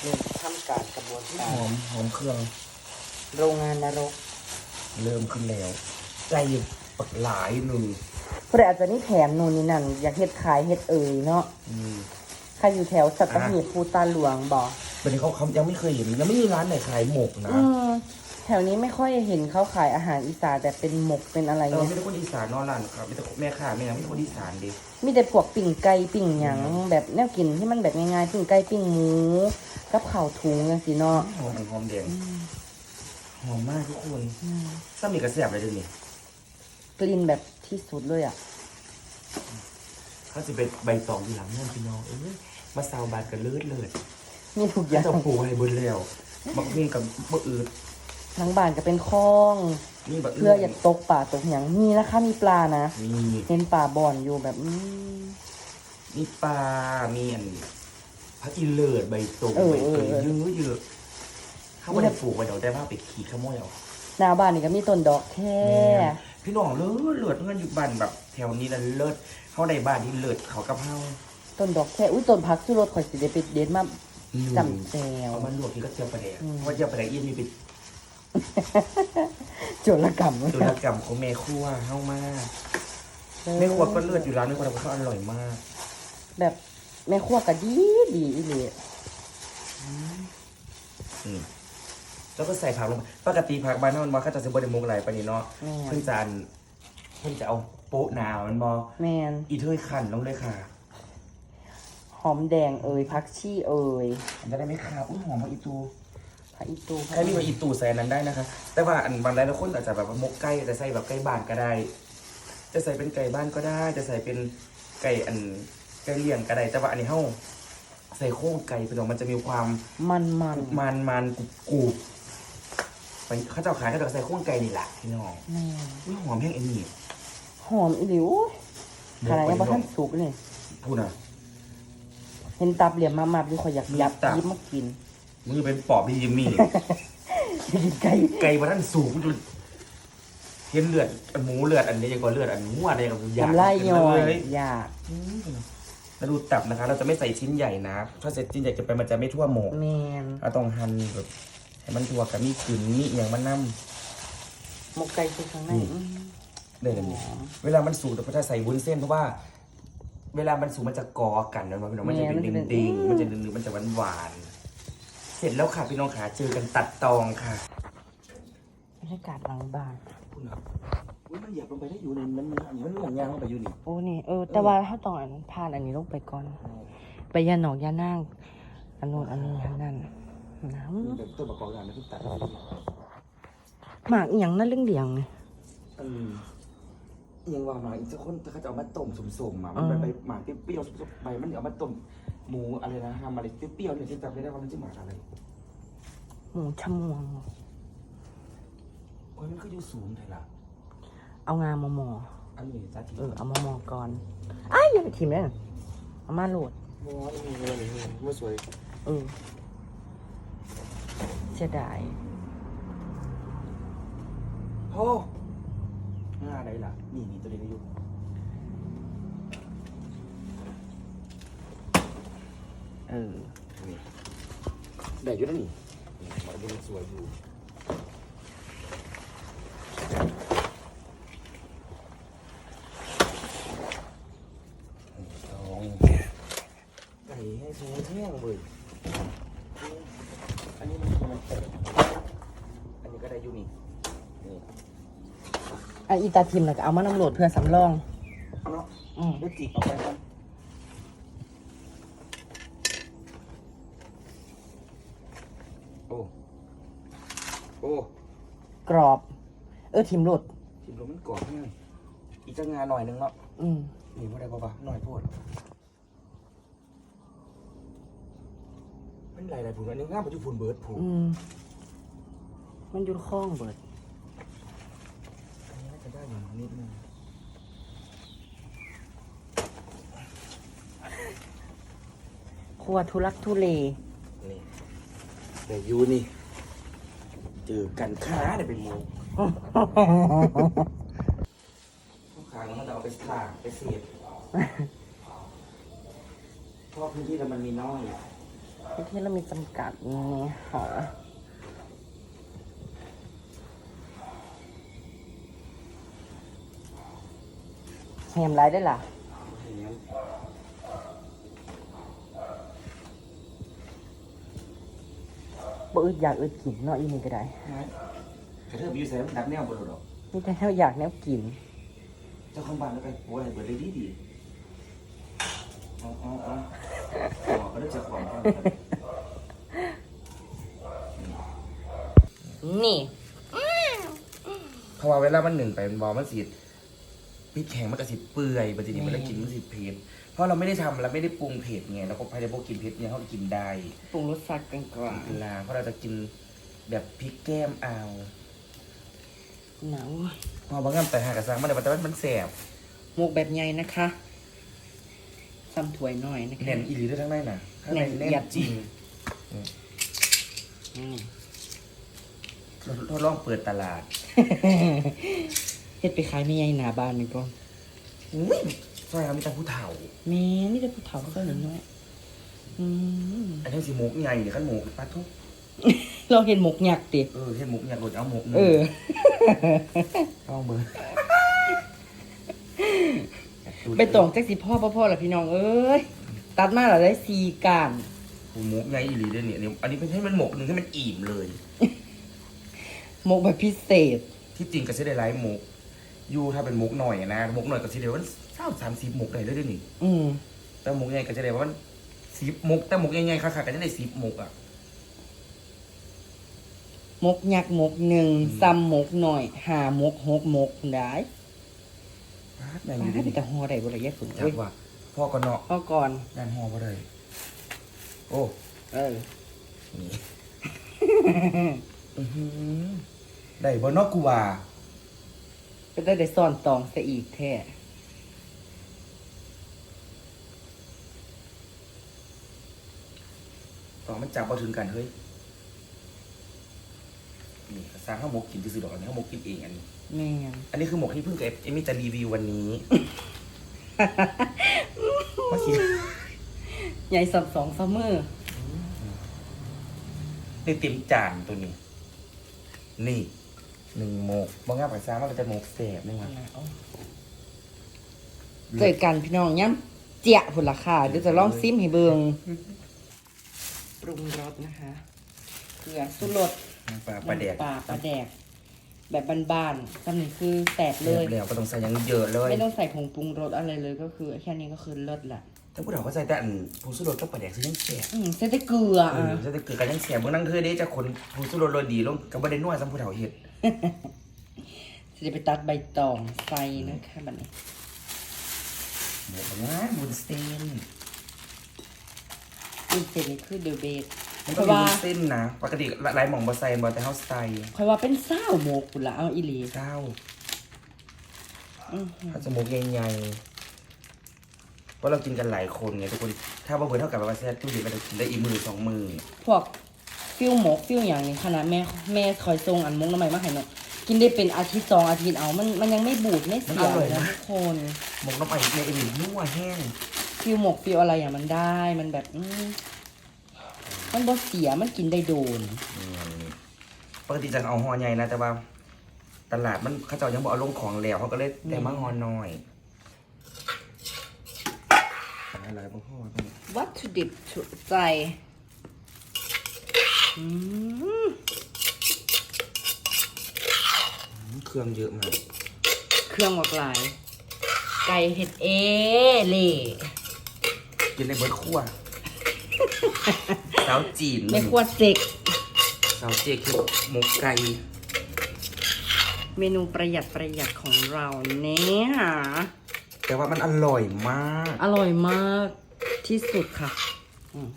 เริ่มทำการกระบวนหการ อมหอมเครื่อง โรงงานนรกเริ่มขึ้นแล้ว ใจปักหลายหนึ่งผู้ใดอาจจะนี่แถมนู่นนี่นั่น อยากเฮ็ดขายเฮ็ดเอ่ยเนาะอืม ใครอยู่แถวสัตหีบภูตาหลวงบอกวันนี้เขาเขายังไม่เคยเห็นยังไม่มีร้านไหนขายหมกนะ อืม แถวนี้ไม่ค่อยเห็นเขาขายอาหารอีสานแต่เป็นหมกเป็นอะไรเออเงี้ไม่ยใช่คนอีสานเนอนร้านครับไม่ใช่แม่ค้าแม่นะไม่ใช่คนอีสานดิมีแต่พวกปิ่งไก่ปิ่งหยังแบบแนวกินที่มันแบบง่ายๆปิ่งไก่ปิ่งหมูกับข้าวถุงจังซี่เนาะหอมหอมแดงหอมมากทุกคนถ้ามีกระเสียบอะไรด้วยนี่กลิ่นแบบที่สุดเลยอะ เขาจะเป็นใบตองที่หลังนั่นพี่น้องเอ้ยมาซาวบาดกันเลิศเลิศมีทุกอแล้ย่าวงจะปูให้เบนแล้วบักฮุ่งกับบักอืด ทั้งบ้านก็เป็นคลอง นี่บักเพื่ออยากตกป่าตกหยังมีนะคะมีปลานะมีเห็นป่าบ่อนอยู่แบบอืมมีปลามีอันพักอีเลิศใบตองเออใบเตยเออเยอะเยอะเขาไม่ได้ปลูกไว้เดี๋ยวได้ว่าไปขี่ขโมยเอาหน้าบ้านนี่ก็มีต้นดอกแค่พี่น้องเลิศเลิศเงินอยู่บ้านแบบ แถวนี้นะเลิศเข้าในบ้านที่เลิศเขากะเพราต้นดอกแค่อุ้ยต้นพักชูรสข่อยสิได้ไปเด็ดมาจำแจวเอามาลวกกินก็เจียวปลาแดกอืมเพราะว่าเจียวปลาแดกยี่มีเป็น โจรกรรมตุลกรรมของแม่ครัวเข้ามากแม่ครัวก็เลิศอยู่ร้านแม่ครัวทำกับข้าวอร่อยมาก แบบแม่ครัวก็ดีดีอีหลีอืมแล้วก็ใส่ผักลงไปปกติผักบ้านนอกมันก็จะใส่บไดมุกอะไรปานนี้เนาะแม่เพิ่งจะอันเพิ่งจะเอาโป๊ะหนาวมันบอแมนอีเทยขันลงเลยค่ะหอมแดงเอ่ยพักชีเอ่ยมันจะได้ไม่คาวอุ้ยหอมมากอีตู ผักอีตูใครมีผักอีตูใส่อันนั้นได้นะคะ แต่ว่าอันบางรายละคนอาจจะแบบว่ามกไก่จะใส่แบบไก่บ้านก็ได้ จะใส่เป็นไก่บ้านก็ได้ จะใส่เป็นไก่อันไก่เลี้ยงก็ได้ แต่ว่าอันนี้เฮาใส่โค้งไก่ไปหน่อยมันจะมีความมันมันมันมันกรุบกรุบไปเขาเจ้าขายเขาจะใส่โค้งไก่นี่แหละพี่น้องแม่นอุ้ยหอมแห้งไอ้นี่หอมอีหลิวขนาดยังบ่ทันสุกเลย พูดนะ เห็นตับเหลี่ยมมามาพี่ข่อยอยากยับตับ ยิบมากิน มึงจะเป็นปอบพี่ยิมมี่ กินไก่ไก่มาท่านสูงจนเห็นเลือดอันหมูเลือดอันนี้ยังก็เลือดอันหัวอะไรกับอยากทำไรกินย่อยเลยอยากแล้วดูตับนะคะ เราจะไม่ใส่ชิ้นใหญ่นะ ถ้าใส่ชิ้นใหญ่จะไปมันจะไม่ทั่วหมกแมนเราต้องหั่นแบบให้มันทั่วกับมีกลิ่นมีอย่างมันน้หมกไก่คือข้างในอืมอืมำได้เลยนี่หอมเวลามันสุกเราก็จะใส่วุ้นเส้นเพราะว่า เวลามันสุกมันจะกอกันนะมันมันจะเป็นแม่ดิมันงจะเป็นดิงอืม มันจะดึงๆมันจะหวานหวานๆ เสร็จแล้วค่ะพี่น้องขาเจอกันตัดตองค่ะบรรยากาศหลังบ้านพูดนะอุ๊ยมันเหยียบลงไปได้อยู่ในมันมันอันนี้มันหลงยางลงไปอยู่นี่โอ้นี่เออแต่ว่าถ้าต้องอันผ่านอันนี้ลงไปก่อน ไปยาหนอกยานั่งอันโน้นอันนี้อันนั้นน้เดี๋ยวตัวประกอบการนะพี่ตัดำหมากอหย่างนั่นเรื่องเดียงนี่เออยังว่าหมาอีกสักคนเขาจะเอามาต้มสมๆมามันเป็นอืมใบหมากเปรี้ยวๆใบมันเอามาต้ม หมูอะไรนะทำอะไรเปรี้ยวๆเนี่ยฉันจำไม่ได้ว่ามันชื่อหมาอะไรหมูชะมวง โอ้ยมันก็อยู่สูงไงล่ะเอางามามออันนี้จ้าทีเออเอามามอก่อนอ้ายอยังไปทิมเลยเอามาโหลดโอ้ยนี่นี่นี่ไม่สวยเออเสียดายโอ้ง่าอะไรล่ะ นี่นี่ตัวนี้ก็อยู่ เออนี่ได้อยู่แล้วนี่นี่หมาดูมันสวยอยู่สองไก่ให้สวยแห้งเว้ยอันนี้มันมันเปิดอันนี้ก็ได้อยู่นี่นี่อะอีตาทิมน่ะก็เอามานำโหลดเพื่อสำรองเนาะอืมเดี๋ยวจิกออกไปก่อนโอ้ โอ้กรอบ เออทิมโหลดทิมลมมันกรอบแห้งอีกจะงานหน่อยนึงเนาะอืมนี่พ่อได้ป่าวะหน่อยโพูดมันหลายหลายผุนอันนี้ง่ามไปอยู่ผุนเบิร์ดผุนอืมมันอยู่ข้องเบิด อันนี้น่าจะได้อยู่นิดนึงครัวทุลักทุเลนี่แต่อยูนี่ เจอกันค้าเนี่ยเป็นโมทุกครั้งมันจะเอาไปถากไปเสียบเพราะพื้นที่เรามันมีน้อยพื้นที่เรามีจำกัดนี่ค่ะแหมไรได้ล่ะ บ่อึดอยากอึดกินเนาะอีนี่ก็ได้กระเทือบอยู่ใส่ดักแนวบนรถหรอกนี่แต่เราอยากแนวกิน เจ้าของบ้านแล้วกันโอ้ยเปิดเลยดีดีอ๋ออ๋ออ๋ออ๋อก็ได้จะของก่อนนี่ เพราะว่าเวลามันหนึ่งไปมันบอมันสี พริกแข็งมันก็สิเปื่อยปฏิทินมันแล้วกินมันสิเผ็ดเพราะเราไม่ได้ทำเราไม่ได้ปรุงเผ็ดไงเราก็ภายในพวกกินเผ็ดเนี่ยเขากินได้ปรุงรสชาติกลางเวลาเพราะเราจะกินแบบพริกแก้มเอาๆหนาวพอบางงานแต่หากระซังมันแต่ว่ามันแสบหมกแบบใหญ่นะคะซ้ำถ้วยหน่อยนะคะ แน่นอีหลีได้ทั้งในน่ะข้างในแน่แน่นนยัดจริงอืมเราทดลองเปิดตลาด เฮ็ดไปขายไม่ใหญ่หนาบ้านนี่ก่อนอุ้ยซอยเรามีแต่ผู้เฒ่า แม่นี่แต่ผู้เฒ่าก็หนึ่งน้อยอืมอันนี้สิหมกใหญ่เนี่ยขั้นหมกปลาทุกเราเห็นหมกหยักติเออเห็นหมกอยากหลุดเอาหมกหนึ่งเออ เอาเบอร์ไปตองจักสิพ่อพ่อพ่อละพี่น้องเอ้ยตัดมาแล้วได้สี่การหมกใหญ่อีหลีเด้อเนี่ยเนี่ยอันนี้เป็นให้มันหมกหนึ่งให้มันอิ่มเลย หมกแบบพิเศษ ที่จริงก็จะได้ไลฟ์หมก อยู่ถ้าเป็นหมกหน่อยนะหมกหน่อยก็สิเดียวมันเศร้าสามสิบหมกได้เลยเด้วยนี่อืมแต่หมกใหญ่ก็จะได้ว่ามันสิบหมกแต่หมกใหญ่ๆค่ะๆก็จะได้สิบหมกอะหมกหยักหมกหนึ่งซ้ำหมกหน่อยหาหมกหกหมกได้แม่งอมายู่ให้ด้วยแต่หอได้บ่ละแยกฝึกจัเว้กยว่าพ่อก็เนาะพ่อก่อน ด้านห่อบ่ได้โอ้เออ นี่อื้อหือได้บ่เนอกกูว่า ก็ได้ได้ซ่อนตองซะอีกแท้ต่อมันจับเอาถึงกันเฮ้ย นี่ก็สร้างข้าวหมกกินที่สุดดอกอันนี้ข้าวหมกกินเองอันนี้ แม่งอันนี้คือหมกที่เพิ่งกับเอมี่จะรีวิววันนี้เมื่อกี้ใหญ่สับสองซัมเมอร์ในเต็มจานตัวนี้ นี่ หนึ่งหมกบางงานภาษามันก็จะหมกแสบนี่มาเจอกันพี่น้องย้ำเจียผลราคาเดี๋ยวจะลองซิมให้เบิงปรุงรสนะคะเกลือสุรสปลาปลาแดกน้ำปลาปลาแดก แบบบ้านๆตำหนิคือแสบเลยแล้วก็ต้องใส่อยังเยอะเลย ไม่ต้องใส่ผงปรุงรสอะไรเลยก็คือแค่นี้ก็คือเลิศละแต่ผู้เฒ่าเขาใส่แต่อันผู้สุรสกับปลาแดกซื้อยังแสบอืมใส่แต่เกลือเออะอใส่แต่เกิดกันยังแสบเมื่อนั่งเธอได้จะคนผู้สุรสโรยดีลงกับประเด็นนวดซ้ำผู้เฒ่าเห็ด จะไปตัดใบตองใส่นะคะบัดนี้หมกงานบุญเส้นอุ้ยเสร็จนี่คือเดอะเบสมันเพก็ราะมีว่าวุ้นเส้นนะ ปกติหลายหม่องบะไซบอแต่เฮาใส่คอยว่าเป็นเศร้าโมกุละเอาอีหลีเจ้าอื้อเขาจะหมกใหญ่ๆเพราะเรากินกันหลายคนไงทุกคน ถ้าบ่เบิดเท่ากับว่าแซ่ตู้เย็นก็จะกินได้อีกมือสองมือพวก ฟิวหมกฟิวอย่างนี้ขนาดแม่แม่คอยทรงอันมกน้ำใหม่มาให้เนาะกินได้เป็นอาทิตย์สองอาทิตย์เอา มันมันยังไม่บูดไม่เสียเลยนะทุกคนหมกน้ำไอ้ในไอ้นี่นัวแห้งฟิวหมกฟิวอะไรอย่างมันได้มันแบบอืมมันบ่เสียมันกินได้โดนอืมปกติจะเอาห่อใหญ่นะแต่ว่า ตลาดมันเขาเจ้ายังบอกเอาลงของแล้วเขาก็เลยแต่มาห่อน้อยอะไรบ้างห่อต้องวัตถุดิบถูกใจอืม เครื่องเยอะมาก เครื่องหลากหลาย ไก่เห็ดเอเล่กินในเบิร์ดคั่วสาวจีนไม่ควรเซ็กสาวเจคือหมกไก่ เมนูประหยัดประหยัดของเราเนี่ยแต่ว่ามันอร่อยมาก อร่อยมากที่สุดค่ะ อืม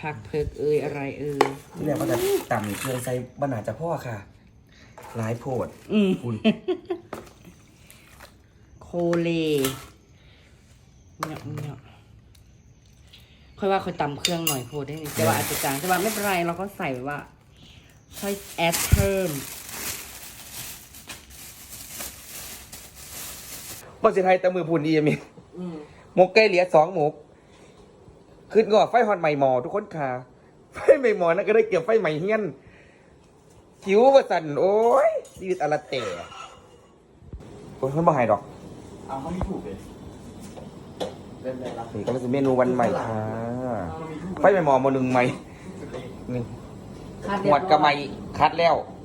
ผักเผือกเอ่ยอะไรเอ่ยที่แรกว่าจะต่ำเครื่องใส่บรรณาจะพ่อค่ะ หลายโพดอืมคุณโคเลเนี่ยเนี่ยค่อยว่าค่อยตำเครื่องหน่อยโพดได้นิดแต่ว่าอาจจะจางแต่ว่าไม่เป็นไรเราก็ใส่แบบว่า ค่อยแอดเพิ่มบอสิไทยแต่มือพูนดีมีอืม หมกไก่เหลียสองหมก ขึ้นงอกไฟฮอนใหม่หมอทุกคนค่ะไฟใหม่หมอนะก็ได้เก็บไฟใหม่เฮียนคิ้วประสันโอ้ยชีวิตอลาเตะโอ้ยมันบ่หายดอกเอาเขาไม่ถูกเลยเล่นได้ละนี่ก็เป็นเมนูวันใหม่ค่ะไฟใหม่หมอมาหนึ่งใหม่นี่คาหวดกระไหมคัดแล้วค